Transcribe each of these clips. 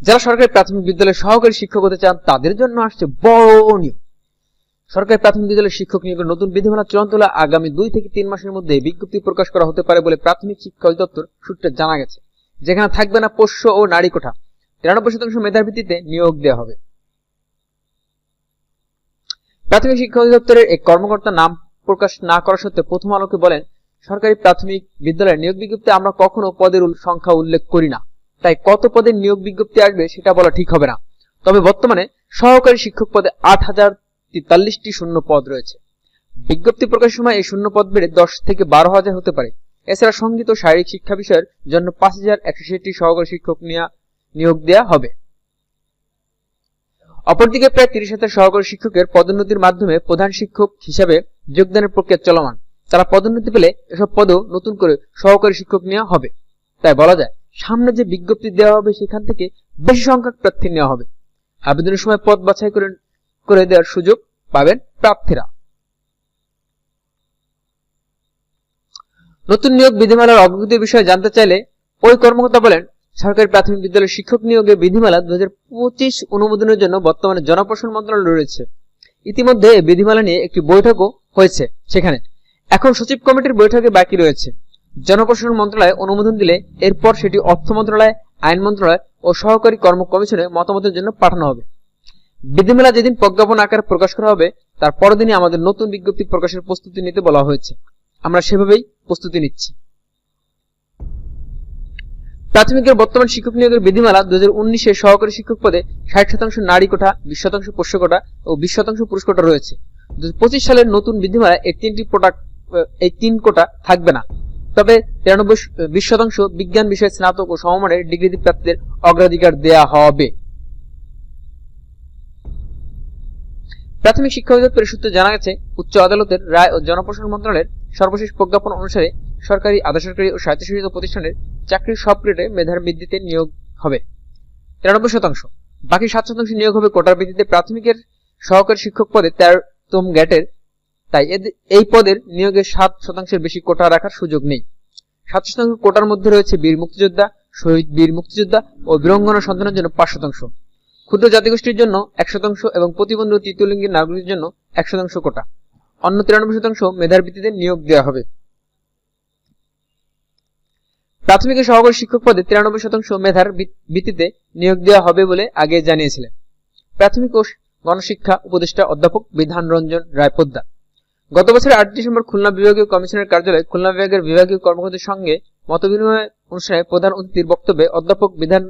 যারা সরকারি প্রাথমিক বিদ্যালয়ে সহকারী শিক্ষক হতে চান, তাদের জন্য আসছে বড় নিয়োগ। সরকারি প্রাথমিক বিদ্যালয়ের শিক্ষক নিয়োগের নতুন বিধিমালা চূড়ান্ত হলে আগামী দুই থেকে তিন মাসের মধ্যে বিজ্ঞপ্তি প্রকাশ করা হতে পারে বলে প্রাথমিক শিক্ষা অধিদপ্তর সূত্রে জানা গেছে। যেখানে থাকবে না পোষ্য ও নারী কোঠা। তিরানব্বই শতাংশ মেধার ভিত্তিতে নিয়োগ দেওয়া হবে। প্রাথমিক শিক্ষা অধিদপ্তরের এক কর্মকর্তা নাম প্রকাশ না করা সত্ত্বেও প্রথম আলোকে বলেন, সরকারি প্রাথমিক বিদ্যালয়ের নিয়োগ বিজ্ঞপ্তি আমরা কখনো পদের সংখ্যা উল্লেখ করি না। তাই কত পদের নিয়োগ বিজ্ঞপ্তি আসবে সেটা বলা ঠিক হবে না। তবে বর্তমানে সহকারী শিক্ষক পদে আট হাজার তেতাল্লিশটি শূন্য পদ রয়েছে। বিজ্ঞপ্তি প্রকাশের সময় এই শূন্য পদ বেড়ে দশ থেকে বারো হাজার হতে পারে। এছাড়া সংগীত ও শারীরিক শিক্ষা বিষয়ের জন্য পাঁচ হাজার একশো ষাটটি সহকারী শিক্ষক নেওয়া নিয়োগ দেওয়া হবে। অপরদিকে প্রায় তিরিশ হাজার সহকারী শিক্ষকের পদোন্নতির মাধ্যমে প্রধান শিক্ষক হিসাবে যোগদানের প্রক্রিয়া চলমান। তারা পদোন্নতি পেলে এসব পদেও নতুন করে সহকারী শিক্ষক নেওয়া হবে। তাই বলা যায় সামনে যে বিজ্ঞপ্তি দেওয়া হবে সেখান থেকে বেশি সংখ্যক প্রার্থী নেওয়া হবে। আবেদনের সময় পদ বাছাই করে করে দেওয়ার সুযোগ পাবেন প্রার্থীরা। নতুন নিয়োগ বিধিমালার অগ্রগতির বিষয়ে জানতে চাইলে ওই কর্মকর্তা বলেন, সরকারি প্রাথমিক বিদ্যালয়ের শিক্ষক নিয়োগে বিধিমালা দু হাজার পঁচিশ অনুমোদনের জন্য বর্তমানে জনপ্রশাসন মন্ত্রণালয় রয়েছে। ইতিমধ্যে বিধিমালা নিয়ে একটি বৈঠকও হয়েছে সেখানে। এখন সচিব কমিটির বৈঠকে বাকি রয়েছে। জনপ্রশাসন মন্ত্রণালয় অনুমোদন দিলে এরপর সেটি অর্থ মন্ত্রণালয়, আইন মন্ত্রণালয় ও সহকারী কর্ম কমিশনে মতামতের জন্য পাঠানো হবে। বিধিমেলা যেদিন প্রজ্ঞাপন আকারে প্রকাশ করা হবে, তার পরের দিনই আমাদের নতুন বিজ্ঞপ্তি প্রকাশের প্রস্তুতি নিতে বলা হয়েছে। আমরা সেভাবেই প্রস্তুতি নিচ্ছি। প্রাথমিকের বর্তমান শিক্ষক নিয়োগের বিধিমালা দু হাজার উনিশে সহকারী শিক্ষক পদে ষাট শতাংশ নারী কোঠা, বিশ শতাংশ পোষ্য কোটা ও বিশ শতাংশ পুরুষ কোটা রয়েছে। দু সালের নতুন বিধিমালায় এই তিনটি প্রোডাক্ট এই তিন কোটা থাকবে না। তবে তিরানব্বই বিশ শতাংশ বিজ্ঞান বিষয়ে স্নাতক ও সমমানের ডিগ্রি প্রাপ্তিদের অগ্রাধিকার দেয়া হবে। প্রাথমিক শিক্ষা অধিদপ্তরের সূত্রে জানা গেছে, উচ্চ আদালতের রায় ও জনপ্রশাসন মন্ত্রণালয়ের সর্বশেষ প্রজ্ঞাপন অনুসারে সরকারি আধা সরকারি ও স্বায়ত্তশাসিত প্রতিষ্ঠানের চাকরির সব গ্রেডে মেধার ভিত্তিতে নিয়োগ হবে। তিরানব্বই শতাংশ। বাকি সাত শতাংশ নিয়োগ হবে কোটার ভিত্তিতে প্রাথমিকের সহকারী শিক্ষক পদে তেরোতম গ্যাটের তাই এই পদের নিয়োগে সাত শতাংশের বেশি কোটা রাখার সুযোগ নেই। সাত শতাংশ কোটার মধ্যে রয়েছে বীর মুক্তিযোদ্ধা, শহীদ বীর মুক্তিযোদ্ধা ও বীরঙ্গনা সন্তানের জন্য পাঁচ শতাংশ। ক্ষুদ্র জাতিগোষ্ঠীর জন্য এক শতাংশ এবং প্রতিবন্ধী তৃতীয় লিঙ্গের নাগরিকদের জন্য এক শতাংশ কোটা। অন্য তিরানব্বই শতাংশ মেধার ভিত্তিতে নিয়োগ দেওয়া হবে। প্রাথমিক সহকারী শিক্ষক পদে তিরানব্বই শতাংশ মেধার ভিত- ভিত্তিতে নিয়োগ দেওয়া হবে বলে আগে জানিয়েছিলেন। প্রাথমিক ও গণশিক্ষা উপদেষ্টা অধ্যাপক বিধান রঞ্জন রায় পোদ্দার গত বছরের আট ডিসেম্বর খুলনা বিভাগীয় কমিশনের কার্যালয়ে খুলনা বিভাগের বিভাগীয় কর্মকর্তাদের সঙ্গে মতবিনিময় অনুষ্ঠানে প্রধান অতিথির বক্তব্যে অধ্যাপক বিধান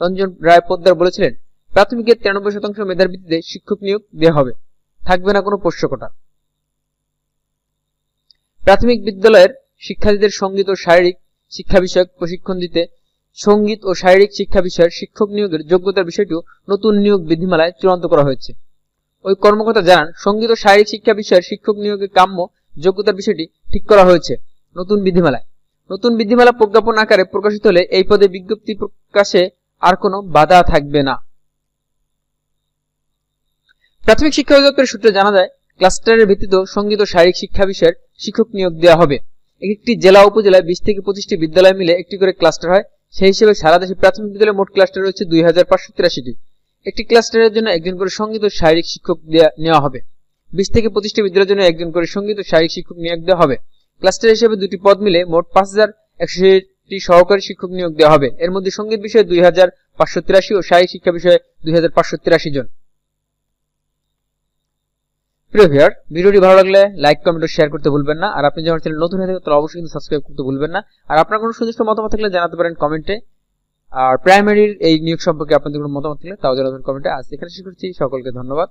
রঞ্জন রায় পোদ্দার বলেছিলেন, প্রাথমিকের তিরানব্বই শতাংশ মেধার ভিত্তিতে শিক্ষক নিয়োগ দেওয়া হবে। থাকবে না কোনো পোষ্যকতা প্রাথমিক বিদ্যালয়ের শিক্ষার্থীদের সংগীত ও শারীরিক শিক্ষা বিষয়ক প্রশিক্ষণ দিতে সংগীত ও শারীরিক শিক্ষা বিষয়ের শিক্ষক নিয়োগের যোগ্যতার বিষয়টিও নতুন নিয়োগ বিধিমালায় চূড়ান্ত করা হয়েছে। ওই কর্মকর্তা জানান, সংগীত ও শারীরিক শিক্ষা বিষয়ের শিক্ষক নিয়োগের কাম্য যোগ্যতার বিষয়টি ঠিক করা হয়েছে নতুন বিধিমালায়। নতুন বিধিমালা প্রজ্ঞাপন আকারে প্রকাশিত হলে এই পদে বিজ্ঞপ্তি প্রকাশে আর কোনো বাধা থাকবে না। প্রাথমিক শিক্ষা অধিদপ্তরের সূত্রে জানা যায়, ক্লাস্টারের ভিত্তিতে সংগীত ও শারীরিক শিক্ষা বিষয়ের শিক্ষক নিয়োগ দেওয়া হবে। একটি জেলা, উপজেলায় বিশ থেকে পঁচিশটি বিদ্যালয় মিলে একটি করে ক্লাস্টার হয়। সেই হিসেবে সারা দেশে প্রাথমিক বিদ্যালয়ে মোট ক্লাস্টার রয়েছে দুই হাজার পাঁচশো তিরাশিটি। একটি ক্লাস্টারের জন্য একজন করে সংগীত ও শারীরিক শিক্ষক নেওয়া হবে। বিশ থেকে পঁচিশটি বিদ্যালয়ের জন্য একজন করে সংগীত ও শারীরিক শিক্ষক নিয়োগ দেওয়া হবে। ক্লাস্টার হিসেবে দুটি পদ মিলে মোট পাঁচ হাজার একশো সহকারী শিক্ষক নিয়োগ দেওয়া হবে। এর মধ্যে সংগীত বিষয়ে দুই হাজার পাঁচশো তিরাশি ও শারীরিক শিক্ষা বিষয়ে দুই হাজার পাঁচশো তিরাশি জন। প্রিয় ভিডিওটি ভালো লাগলে লাইক কমেন্ট ও শেয়ার করতে ভুলবেন না। আর আপনি আমার চ্যানেল নতুন হয়ে থাকেন, তাহলে অবশ্যই কিন্তু সাবস্ক্রাইব করতে ভুলবেন না। আর আপনার কোনো সুনির্দিষ্ট মতামত থাকলে জানাতে পারেন কমেন্টে আর প্রাইমারির এই নিয়োগ সম্পর্কে আপনাদের কোনো মতামত থাকলে তাও জানাবেন কমেন্টে আজ এখানে শেষ করছি। সকলকে ধন্যবাদ।